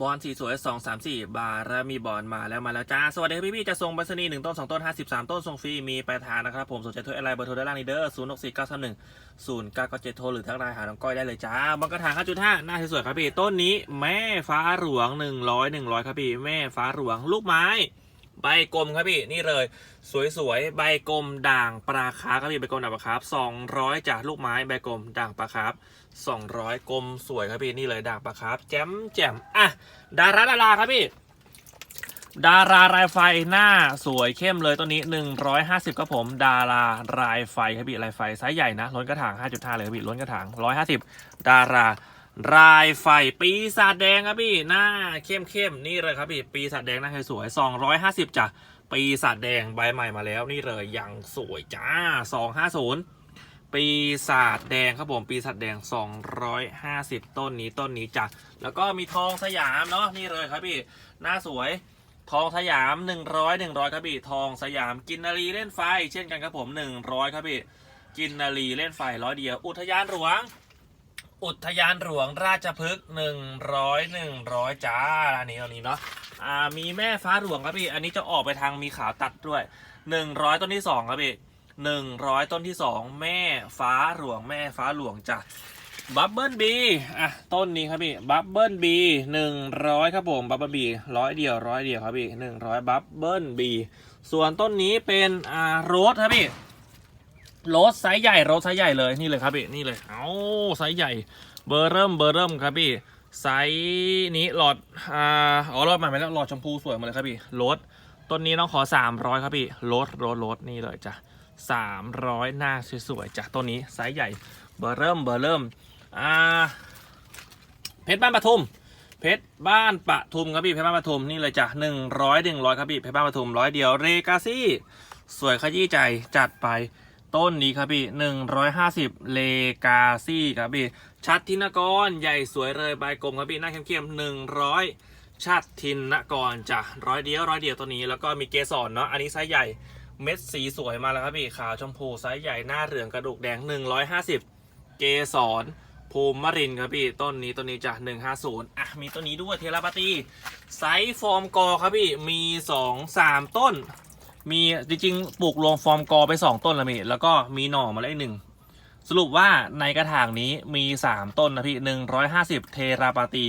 บอลสีสวยสองสามสี่บาร์แล้วมีบอลมาแล้วมาแล้วจ้า สวัสดีพี่พี่ๆจะส่งบัสนีหนึ่งต้นสองต้นห้าสิบสามต้นส่งฟรี มีปลายทางนะครับ ผมสนใจโทรอะไรเบอร์โทรด้านล่างนี้เด้อศูนย์หกสี่เก้าสามหนึ่งศูนย์เก้าเก้าเจ็ดโทรหรือทักไลน์หาน้องก้อยได้เลยจ้าบังกระถางห้าจุดห้าหน้าสวยๆครับพี่ ต้นนี้แม่ฟ้าหลวงหนึ่งร้อยหนึ่งร้อยครับพี่ แม่ฟ้าหลวงลูกไม้ ใบกลมครับพี่นี่เลย สวยๆใบกลมด่างปลาคาร์ครับพี่ใบกลมด่างปลาคาร์ฟสองร้อยจากลูกไม้ใบกลมด่างปลาคาร์ฟสองร้อยกลมสวยครับพี่นี่เลยด่างปลาคาร์ฟแจ่มแจ่มอะดาราดาราครับพี่ดารารายไฟหน้าสวยเข้มเลยตัวนี้ 150ครับผม ดารารายไฟครับพี่รายไฟไซส์ใหญ่นะล้นกระถาง 5.5 เลยครับพี่ล้นกระถาง 150 ดารา รายไฟปีศาจแดงครับพี่หน้าเข้มเข้มนี่เลยครับพี่ปีศาจแดงหน้าสวยๆ250จ้ะปีศาจแดงใบใหม่มาแล้วนี่เลยยังสวยจ้า250ปีศาจแดงครับผมปีศาจแดง 250 ต้นนี้ต้นนี้จ้ะแล้วก็มีทองสยามเนาะนี่เลยครับพี่หน้าสวยทองสยาม 100 100ครับพี่ทองสยามกินนารีเล่นไฟ เช่นกันครับผม 100 ครับพี่กินนารีเล่นไฟร้อยเดียวอุทยานหลวง อุทยานหลวงราชพฤกษ์100 100จ้าอันนี้อันนี้เนาะอ่ามีแม่ฟ้าหลวงครับพี่ อันนี้จะออกไปทางมีขาวตัดด้วย100ต้นที่สองครับพี่100ต้นที่สองแม่ฟ้าหลวงแม่ฟ้าหลวงจ้ะบับเบิลบีอะต้นนี้ครับพี่บับเบิลบีหนึ่งร้อยครับผมบับเบิลบีร้อยเดียวร้อยเดียวครับพี่หนึ่งร้อยบับเบิลบีส่วนต้นนี้เป็นอ่าโรสครับพี่ รสไซส์ใหญ่รสไซส์ใหญ่เลยนี่เลยครับพี่นี่เลยเอาไซส์ใหญ่เบอร์เริ่มเบอร์เริ่มครับพี่ไซส์นี้หลอดอ่าอ๋อหลอดใหม่ไปแล้วหลอดชมพูสวยหมาเลยครับพี่รสต้นนี้น้องขอสามร้อยครับพี่รสโรสโรสนี่เลยจ้ะสามร้อยหน้าสวยๆจ้ะต้นนี้ไซส์ใหญ่เบอร์เริ่มเบอร์เริ่มอ่าเพชรบ้านปทุมเพชรบ้านปทุมครับพี่เพชรบ้านปทุมนี่เลยจ้ะหนึ่งร้อยหนึ่งร้อยครับพี่เพชรบ้านปทุมร้อยเดียวเรกาซี่ สวยขยี้ใจจัดไป ต้นนี้ครับพี่หนึ่งร้อยห้าสิบเลกาซี่ครับพี่ ชัดทินกรใหญ่สวยเลยใบกลมครับพี่หน้าเข้มๆหนึ่งร้อยชัดทินกรจ้ะร้อยเดียวร้อยเดียวตัวนี้แล้วก็มีเกสรเนาะอันนี้ไซส์ใหญ่เม็ดสีสวยมาแล้วครับพี่ขาวชมพูไซส์ใหญ่หน้าเหลืองกระดูกแดงหนึ่งร้อยห้าสิบเกสรภูมิมรินครับพี่ต้นนี้ต้นนี้จ้ะ150อะมีต้นนี้ด้วยเทราปาตีไซส์ฟอร์มกอครับพี่มี 2 3 ต้น มีจริงๆปลูกรวมฟอร์มกอไป 2 ต้นแล้วมีแล้วก็มีหน่อมาแล้วอีกหนึ่งสรุปว่าในกระถางนี้มี 3 ต้นนะพี่150 เทราปาตี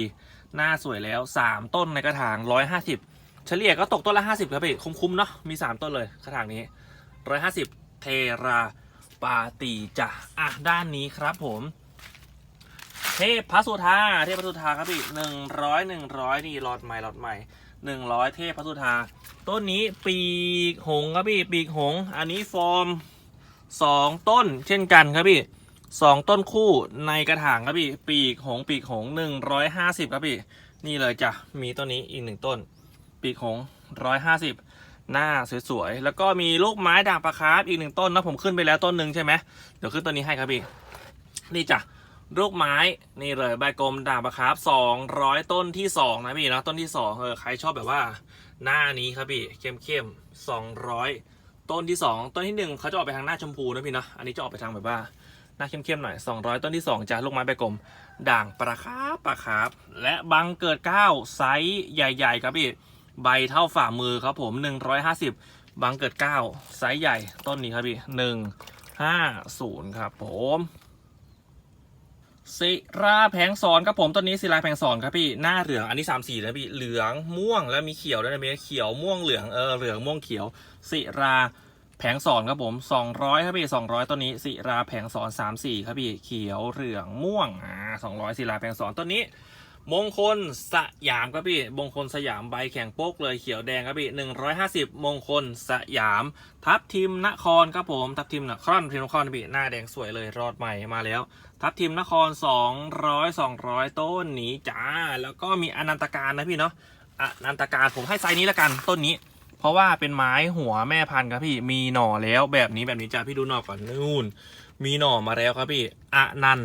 หน้าสวยแล้ว 3 ต้นในกระถาง 150 เฉลี่ยก็ตกต้นละ 50ครับพี่คุ้มๆเนาะมี 3 ต้นเลยกระถางนี้ 150 เทราปาตีจ้ะอะด้านนี้ครับผม เทพพระสุธาเทพพระสุธาครับพี่หนึ่งร้อยหนึ่งร้อยนี่หลอดใหม่หลอดใหม่หนึ่งร้อยเทพพระสุธา ต้นนี้ปีกหงครับพี่ปีกหง อันนี้ฟอร์มสองต้นเช่นกันครับพี่สองต้นคู่ในกระถางครับพี่ ปีกหง ปีกหงหนึ่งร้อยห้าสิบครับพี่ นี่เลยจ้ะมีต้นนี้อีกหนึ่งต้น ปีกหงร้อยห้าสิบหน้าสวยๆแล้วก็มีลูกไม้ด่างปลาคาร์ฟอีกหนึ่งต้นนะผมขึ้นไปแล้วต้นหนึ่งใช่ไหมเดี๋ยวขึ้นต้นนี้ให้ครับพี่ นี่จ้ะลูกไม้นี่เลยใบกลมด่างประครับสองร้อยต้นที่สองนะพี่นะต้นที่สองเออใครชอบแบบว่า หน้านี้ครับพี่เข้มเข้มสองร้อยต้นที่สองต้นที่หนึ่งเขาจะออกไปทางหน้าชมพูนะพี่เนาะอันนี้จะออกไปทางแบบว่าหน้าเข้มเข้มๆหน่อยสองร้อยต้นที่สองจะลูกไม้ใบกลม ด่างประครับประครับและบังเกิดเก้าไซส์ใหญ่ ๆ ครับพี่ใบเท่าฝ่ามือครับผมหนึ่งร้อยห้าสิบบังเกิดเก้าไซส์ใหญ่ต้นนี้ครับพี่หนึ่งห้าศูนย์ครับผม ศิราแผงสอนครับผมต้นนี้ศิราแผงสอนครับพี่หน้าเหลืองอันนี้สามสีนะพี่เหลืองม่วงแล้วมีเขียวด้วยนะพี่เขียวม่วงเหลืองเออเหลืองม่วงเขียวศิราแผงสอนครับผม200ครับพี่200ต้นนี้ศิราแผงสอน3 4ครับพี่เขียวเหลืองม่วงอ่า200ศิราแผงสอนต้นนี้ มงคลสยามครับพี่ มงคลสยามใบแข็งโป๊กเลยเขียวแดงครับพี่150มงคลสยาม ทับทิมนครครับผม ทับทิมนครทิมนครพี่หน้าแดงสวยเลยรอดใหม่มาแล้ว ทับทิมนคร200 200ต้นนี้จ้า แล้วก็มีอนันตการนะพี่เนาะอนันตการผมให้ไซส์นี้ละกันต้นนี้ เพราะว่าเป็นไม้หัวแม่พันธุ์ครับพี่มีหน่อแล้วแบบนี้แบบนี้จ้าพี่ดูหน่อก่อนนู่น มีหน่อมาแล้วครับพี่อนันต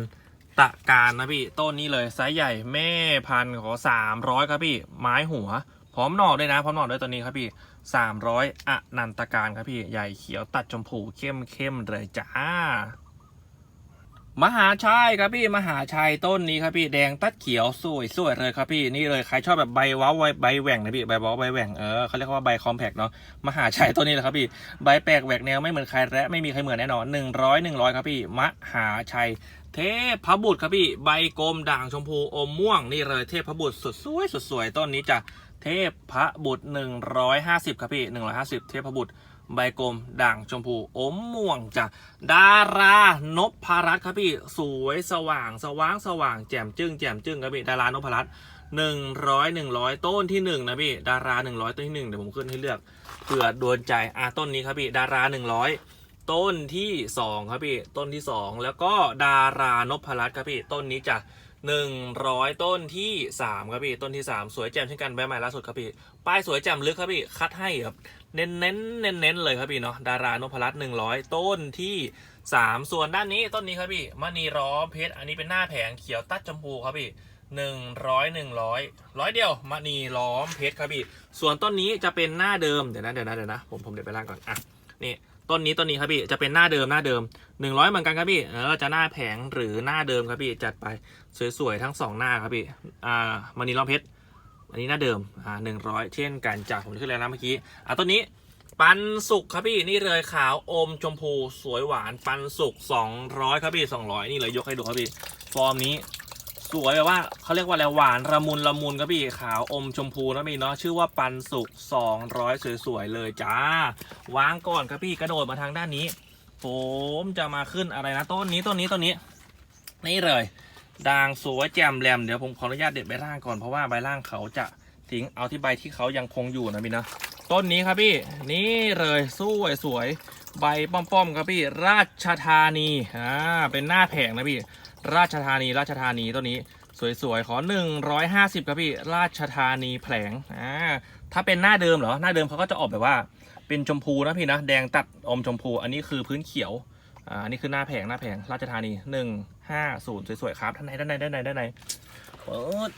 ตะการนะพี่ต้นนี้เลยไซส์ใหญ่แม่พันธุ์ขอ300ครับพี่ ไม้หัว พร้อมหน่อด้วยนะ พร้อมหน่อด้วยตัวนี้ครับพี่300อนันตการครับพี่ใหญ่เขียวตัดชมพูเข้มเข้มเลยจ้า มหาชัยครับพี่มหาชัยต้นนี้ครับพี่แดงตัดเขียวสวยสวยเลยครับพี่นี่เลยใครชอบแบบใบว้าใบใบแหว่งนะพี่ใบว้าใบแหว่งเออเขาเรียกว่าใบคอมแพกเนาะมหาชัยต้นนี้แหละครับพี่ใบแปลกแหวกแนวไม่เหมือนใครและไม่มีใครเหมือนแน่นอนหนึ่งร้อยหนึ่งร้อยครับพี่มหาชัยเทพบุตรครับพี่ใบกลมด่างชมพูอมม่วงนี่เลยเทพบุตรสุดสวยสุดสวยต้นนี้จะเทพบุตร150ครับพี่150เทพบุตร ใบกลมด่างชมพูอมม่วงจ้ะดารานพรัตครับพี่สวยสว่างสว่างสว่างแจ่มจึ้งแจ่มจึ้งครับพี่ดารานพรัตหนึ่งร้อยหนึ่งร้อยต้นที่หนึ่งนะพี่ดาราหนึ่งร้อยต้นที่หนึ่งเดี๋ยวผมขึ้นให้เลือกเผื่อโดนใจอะต้นนี้ครับพี่ดาราหนึ่งร้อยต้นที่สองครับพี่ต้นที่สองแล้วก็ดารานพรัตน์ครับพี่ต้นนี้จะหนึ่งร้อยต้นที่สามครับพี่ต้นที่สามสวยแจ่มเช่นกันใบใหม่ล่าสุดครับพี่ป้ายสวยแจ่มลึกครับพี่คัดให้แบบ เน้นเน้นเน้นเน้นเลยครับพี่เนาะดารานพรัตน์หนึ่งร้อยต้นที่สามส่วนด้านนี้ต้นนี้ครับพี่มณีร้อมเพชร อันนี้เป็นหน้าแผงเขียวตัดชมพูครับพี่หนึ่งร้อยหนึ่งร้อยร้อยเดียวมณีล้อมเพชรครับพี่ส่วนต้นนี้จะเป็นหน้าเดิมเดี๋ยวนะเดี๋ยวนะเดี๋ยวนะผมผมเดี๋ยวไปล่างก่อนอะนี่ต้นนี้ต้นนี้ครับพี่จะเป็นหน้าเดิมหน้าเดิมหนึ่งร้อยเหมือนกันครับพี่แล้วจะหน้าแผงหรือหน้าเดิมครับพี่จัดไปสวยๆทั้งสองหน้าครับพี่อ่ามณีล้อมเพชร อันนี้หน้าเดิมอ่าหนึ่งร้อยเช่นกันจากผมขึ้นแล้วนะเมื่อกี้อะต้นนี้ปันสุกครับพี่นี่เลยขาวอมชมพูสวยหวานปันสุกสองร้อยครับพี่สองร้อยนี่เลยยกให้ดูครับพี่ฟอร์มนี้สวยแบบว่าเขาเรียกว่าอะไรหวานละมุนละมุนครับพี่ขาวอมชมพูนะพี่เนาะชื่อว่าปันสุกสองร้อยสวยๆเลยจ้าวางก่อนครับพี่กระโดดมาทางด้านนี้ ผมจะมาขึ้นอะไรนะต้นนี้ต้นนี้ต้นนี้ นี่เลย ด่างสวยแจ่มแหลมเดี๋ยวผมขออนุญาตเด็ดใบล่างก่อนเพราะว่าใบล่างเขาจะทิ้งเอาที่ใบที่เขายังคงอยู่นะพี่นะต้นนี้ครับพี่นี่เลยสวยสวยใบป้อมๆครับพี่ราชธานีอ่าเป็นหน้าแผงนะพี่ ราชธานีราชธานีต้นนี้สวยๆขอ 150ครับพี่ราชธานีแผลงอ่าถ้าเป็นหน้าเดิมเหรอหน้าเดิมเขาก็จะออกแบบว่า เป็นชมพูนะพี่นะแดงตัดอมชมพู อันนี้คือพื้นเขียวอ่าอันนี้คือหน้าแผงหน้าแผงราชธานีหนึ่ง ห้าศูนย์สวยๆครับด้านในด้านในด้านในด้านในเปิด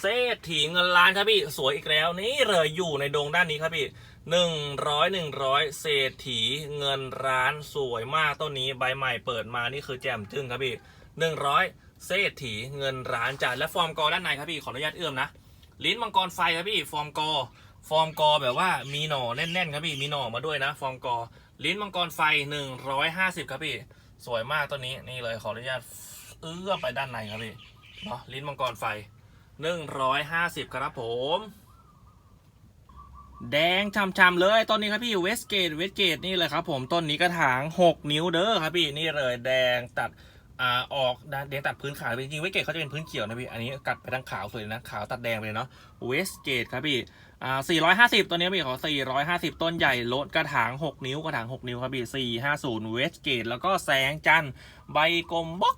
เศรษฐีเงินล้านครับพี่ สวยอีกแล้ว นี่เลยอยู่ในดงด้านนี้ครับพี่หนึ่งร้อยหนึ่งร้อยเศรษฐีเงินร้านสวยมากต้นนี้ใบใหม่เปิดมานี่คือแจ่มจึ้งครับพี่หนึ่งร้อยเศรษฐีเงินร้านจัดและฟอร์มกอด้านในครับพี่ขออนุญาตเอื้อมนะลิ้นมังกรไฟครับพี่ ฟอร์มกอ ฟอร์มกอแบบว่ามีหน่อแน่นๆครับพี่มีหน่อมาด้วยนะ ฟอร์มกอ ลิ้นมังกรไฟ150ครับพี่ สวยมากตัวนี้นี่เลยขออนุญาตเอื้อมไปด้านในครับพี่เนาะลิ้นมังกรไฟ150ครับผม แดงช่ำๆเลยต้นนี้ครับพี่เวสเกตเวสเกตนี่เลยครับผมต้นนี้กระถาง6นิ้วเด้อครับพี่นี่เลยแดงตัดอ่าออกแดงตัดพื้นขาวจริงๆเวสเกตเขาจะเป็นพื้นเขียวนะพี่อันนี้กัดไปทางขาวสวยนะขาวตัดแดงไปเลยเนาะเวสเกตครับพี่ อ่า450 ตัวนี้พี่ขอ 450 ต้นใหญ่ลดกระถาง 6 นิ้วกระถาง 6 นิ้วครับพี่450เวสเกตแล้วก็แสงจันทร์ใบกลมบล็อก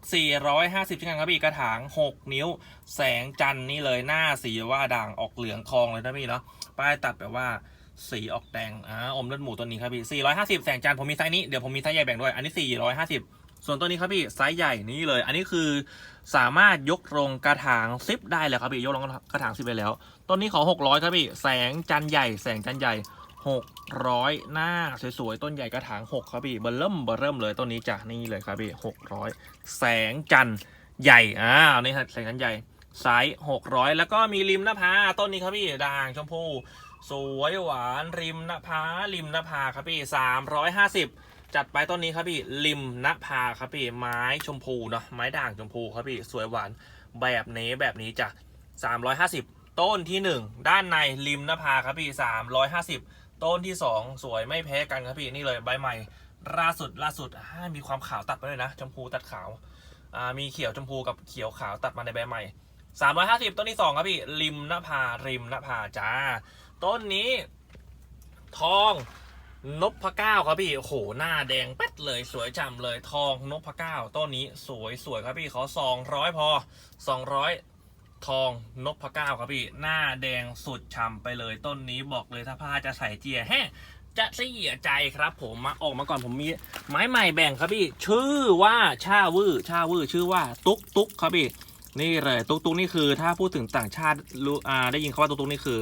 450เช่นกันครับพี่กระถาง 6 นิ้ว แสงจันทร์นี่เลยหน้าสีว่าด่างออกเหลืองทองเลยนะพี่เนาะป้ายตัดแบบว่าสีออกแดงอ่าอมเลือดหมูตัวนี้ครับพี่450 แสงจันทร์ผมมีไซส์นี้เดี๋ยวผมมีไซส์ใหญ่แบ่งด้วยอันนี้ 450 ส่วนตัวนี้ครับพี่ไซส์ใหญ่นี่เลย อันนี้คือสามารถยกลงกระถางซิปได้เลยครับพี่ยกลงกระถางซิปไปแล้วต้นนี้ขอ600ครับพี่แสงจันใหญ่ แสงจันใหญ่ 600 หน้าสวยๆต้นใหญ่กระถาง 6 ครับพี่เบอร์เริ่มเบอร์เริ่มเลยต้นนี้จ้ะนี่เลยครับพี่600 แสงจันใหญ่อ่านี่ครับแสงจันใหญ่ไซส์600 แล้วก็มีริมหน้าผาต้นนี้ครับพี่ด่างชมพูสวยหวานริมหน้าผาริมหน้าผาครับพี่350 จัดไปต้นนี้ครับพี่ริมหน้าครับพี่ไม้ชมพูเนาะไม้ด่างชมพูครับพี่สวยหวานแบบนี้แบบนี้จ้ะ350 ต้นที่ 1 ด้านในริมหน้าครับพี่350 ต้นที่ 2 สวยไม่แพ้กันครับพี่นี่เลยใบใหม่ล่าสุดล่าสุดมีความขาวตัดไปเลยนะ ชมพูตัดขาวมีเขียวชมพูกับเขียวขาวตัดมาในใบใหม่ 350 ต้นที่ 2 ครับพี่ริมหน้าริมหน้าผาจ้า ต้นนี้ ทอง นพเก้าครับพี่โอ้โหหน้าแดงแป๊ดเลยสวยจำเลยทองนพเก้าต้นนี้สวยสวยครับพี่ขอ200พอ200ทองนพเก้าครับพี่ หน้าแดงสุดช่ำไปเลยต้นนี้บอกเลยถ้าผ้าจะใส่เจียแฮจะเสียใจครับผมมาออกมาก่อนผมมีไม้ใหม่แบ่งครับพี่ ชื่อว่าชาวูชาวูชื่อว่าตุ๊กตุ๊กครับพี่นี่เลยตุ๊กตุ๊กนี่คือ ถ้าพูดถึงต่างชาติรู้อ่าได้ยินคำว่าตุ๊กตุ๊กนี่คือ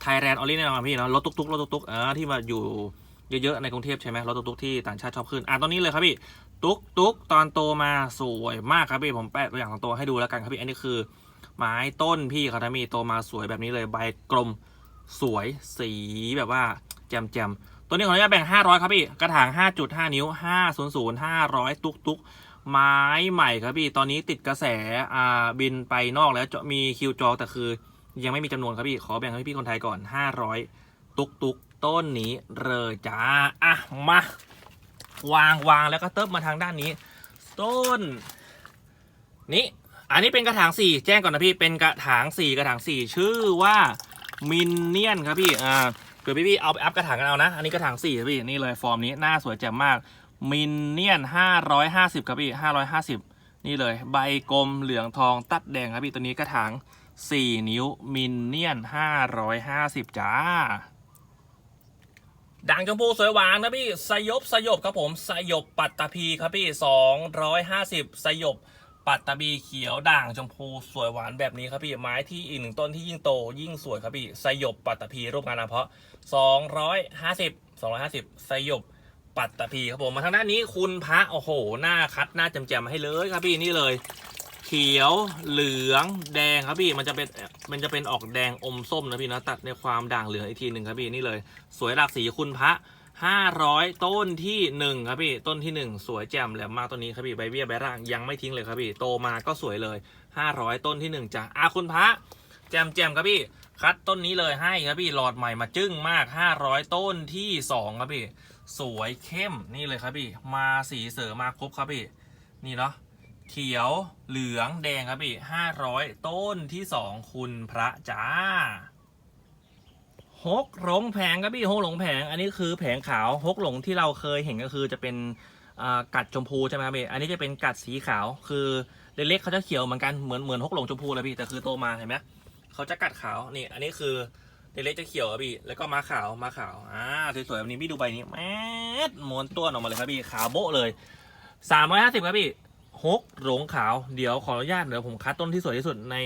ไทยแลนด์ออริจินอลพี่เนาะรถตุ๊กตุ๊กรถตุ๊กตุ๊กอ่าที่มาอยู่ เยอะๆในกรุงเทพใช่ไหมรถตุ๊กตุ๊กที่ต่างชาติชอบขึ้นอ่าตอนนี้เลยครับพี่ตุ๊กตุ๊กตอนโตมาสวยมากครับพี่ผมแปะตัวอย่างของตัวให้ดูแล้วกันครับพี่อันนี้คือ ไม้ต้นพี่เขาทามีโตมาสวยแบบนี้เลยใบกลมสวยสีแบบว่าแจ่มแจ่มตัวนี้ขออนุญาตแบ่ง 500 ครับพี่ กระถาง 5.5 นิ้ว 500 500 ตุ๊กตุ๊กไม้ใหม่ครับพี่ ตอนนี้ติดกระแสอ่าบินไปนอกแล้วจะมีคิวจองแต่คือ ยังไม่มีจำนวนครับพี่ ขอแบ่งให้พี่คนไทยก่อน 500 ตุกตุก ต้นนี้เลยจ้าอะมาวางวางแล้วก็เติบมาทางด้านนี้ ต้น นี้ อันนี้เป็นกระถางสี่แจ้งก่อนนะพี่เป็นกระถางสี่กระถางสี่ชื่อว่ามินเนียนครับพี่อ่าเผื่อพี่พี่ๆเอาไปอัพกระถางกันเอานะ อันนี้กระถางสี่ครับพี่นี่เลยฟอร์มนี้หน้าสวยแจ่มมากมินเนียนห้าร้อยห้าสิบครับพี่ห้าร้อยห้าสิบนี่เลย ใบกลมเหลืองทองตัดแดงครับพี่ตัวนี้กระถาง4นิ้วมินเนี่ยน550จ้า ด่างชมพูสวยหวานครับพี่สยบสยบครับผมสยบปัตตภีครับพี่250สยบปัตตภีเขียวด่างชมพูสวยหวานแบบนี้ครับพี่ไม้ที่อีกหนึ่งต้นที่ยิ่งโตยิ่งสวยครับพี่สยบปัตตภีรูปงานอเพาะ250 250สยบปัตตภีครับผมมาทางด้านนี้คุณพระโอ้โหหน้าคัดหน้าแจ่มๆให้เลยครับพี่นี่เลย ขียวเหลืองแดงครับพี่มันจะเป็นมันจะเป็นออกแดงอมส้มนะพี่นะตัดในความด่างเหลืองอีกทีหนึ่งครับพี่นี่เลย สวยหลากสีคุณพระ500ต้นที่หนึ่งครับพี่ต้นที่หนึ่งสวยแจ่มแหลมมากต้นนี้ครับพี่ใบเบี้ยใบร่างยังไม่ทิ้งเลยครับพี่โตมาก็สวยเลย500ต้นที่หนึ่งจ้ะอาคุณพระแจ่มแจ่มครับพี่คัดต้นนี้เลยให้ครับพี่หลอดใหม่มาจึ้งมาก500ต้นที่สองครับพี่สวยเข้มนี่เลยครับพี่ มาสีเสริมมาครบครับพี่นี่เนาะ เขียวเหลืองแดงครับพี่ห้าร้อยต้นที่สองคุณพระจ้าฮกหลงแผงครับพี่ฮกหลงแผง อันนี้คือแผงขาวฮกหลงที่เราเคยเห็นก็คือจะเป็นกัดชมพูใช่ไหมครับพี่อันนี้จะเป็นกัดสีขาว คือเล็กๆเขาจะเขียวเหมือนกันเหมือนเหมือนฮกหลงชมพูเลยพี่แต่คือโตมาเห็นไหมเขาจะกัดขาวนี่ อันนี้คือเล็กๆจะเขียวครับพี่แล้วก็มาขาวมาขาวอ่าสวยๆแบบนี้พี่ดูใบนี้แมสม้วนตัวออกมาเลยครับพี่ขาวโบ๊ะเลยสามร้อยห้าสิบครับพี่ ฮกหลงขาวเดี๋ยวขออนุญาตเดี๋ยวผมคัดต้นที่สวยที่สุดใน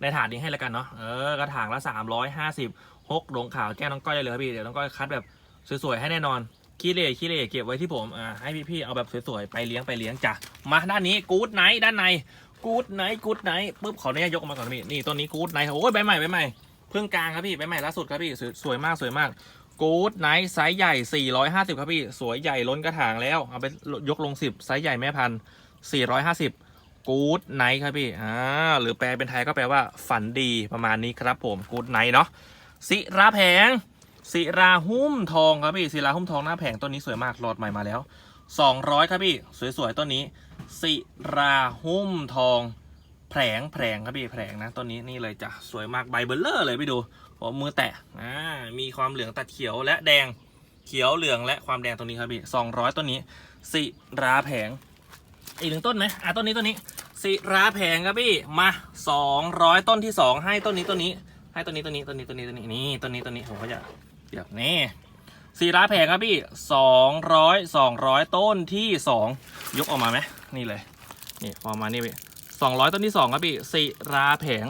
ในถาดนี้ให้แล้วกันเนาะเออกระถางละสามร้อยห้าสิบฮกหลงขาวแจ้น้องก้อยได้เลยครับพี่เดี๋ยวน้องก้อยคัดแบบสวยๆให้แน่นอนขี้เหร่ขี้เหร่เก็บไว้ที่ผมอ่าให้พี่ๆเอาแบบสวยๆไปเลี้ยงไปเลี้ยงจ้ะมาด้านนี้กู๊ดไนท์ด้านในกู๊ดไนท์กู๊ดไนท์ปุ๊บขออนุญาตยกออกมาก่อนพี่นี่ต้นนี้กู๊ดไนท์โอ้ยใบใหม่ใบใหม่เพิ่งกลางครับพี่ใบใหม่ล่าสุดครับพี่สวยสวยมากสวยมากกู๊ดไนท์ไซส์ใหญ่ 450 ครับพี่ สวยใหญ่ล้นกระถางแล้ว เอาไปยกลง 10 ไซส์ใหญ่แม่พันธุ์ 450กู๊ดไนท์ครับพี่อ่าหรือแปลเป็นไทยก็แปลว่าฝันดีประมาณนี้ครับผมกู๊ดไนท์เนาะศิราแผงศิราหุ้มทองครับพี่ศิราหุ้มทองหน้าแผงต้นนี้สวยมากหลอดใหม่มาแล้ว 200 ครับพี่สวยๆต้นนี้ศิราหุ้มทองแผงแผงครับพี่แผงนะต้นนี้นี่เลยจ้ะสวยมากใบเบลเลอร์เลยไปดูผมมือแตะอ่ามีความเหลืองตัดเขียวและแดงเขียวเหลืองและความแดงตรงนี้ครับพี่สองร้อยต้นนี้สิราแผง อีกหนึ่งต้นไหมอะต้นนี้ต้นนี้สิราแผงครับพี่มาสองร้อยต้นที่สองให้ต้นนี้ต้นนี้ ให้ต้นนี้ต้นนี้ต้นนี้ต้นนี้ต้นนี้นี่ต้นนี้ต้นนี้ผมก็จะเดี๋ยวนี่สีราแผงครับพี่สองร้อยสองร้อยต้นที่สองยกออกมาไหมนี่เลยนี่พอมานี่พี่สองร้อยต้นที่สองครับพี่สิราแผง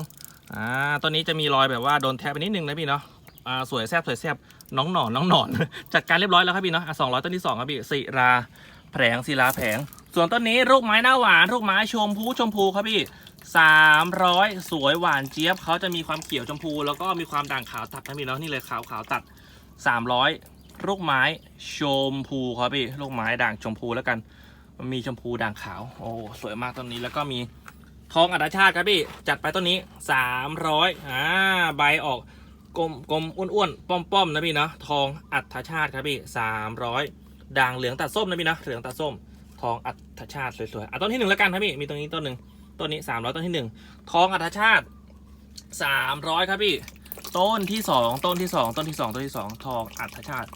อ่าต้นนี้จะมีรอยแบบว่าโดนแทบไปนิดนึงนะพี่เนาะอ่าสวยแซบสวยแซบน้องหนอนน้องหนอนจัดการเรียบร้อยแล้วครับพี่เนาะอะสองร้อยต้นที่สองครับพี่ศิรา แผงศิลาแผง ส่วนต้นนี้ลูกไม้หน้าหวานลูกไม้ชมพูชมพูครับพี่สามร้อยสวยหวานเจี๊ยบเขาจะมีความเขียวชมพู แล้วก็มีความด่างขาวตัดนะพี่เนาะนี่เลยขาวขาวตัดสามร้อยลูกไม้ชมพูครับพี่ลูกไม้ด่างชมพูแล้วกันมันมีชมพูด่างขาว โอ้สวยมากต้นนี้แล้วก็มีทองอัตชาติครับพี่ จัดไปต้นนี้สามร้อยอ่าใบออกกลมกลมอ้วนๆป้อมๆนะพี่เนาะทองอัตชาติครับพี่สามร้อย ด่างเหลืองตัดส้มนะพี่นะเหลืองตัดส้ม ทองอัตชาติสวยๆอะต้นที่หนึ่งแล้วกันครับพี่มีตรงนี้ต้นหนึ่งต้นนี้สามร้อยต้นที่หนึ่งทองอัตชาติสามร้อยครับพี่ ต้นที่สองต้นที่สองต้นที่สองต้นที่สองทองอัตชาติ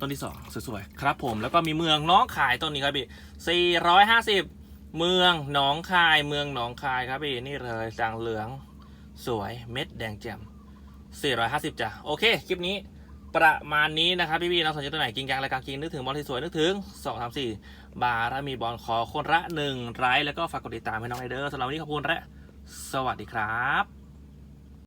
ต้นที่สองสวยๆครับผมแล้วก็มีเมืองน้องขายต้นนี้ครับพี่สี่ร้อยห้าสิบเมืองหนองคายเมืองหนองคายครับพี่นี่เลยจางเหลืองสวยเม็ดแดงแจ่ม450จ้ะโอเค คลิปนี้ ประมาณนี้นะครับพี่ๆน้องสนใจตัวไหนกินกลางรายการกินนึกถึงบอลที่สวยนึกถึง2 3 4 บาร์มีบอลขอคนละ1ไร้แล้วก็ฝากกดติดตามให้น้องไอเดอร์สำหรับวันนี้ขอบคุณและสวัสดีครับ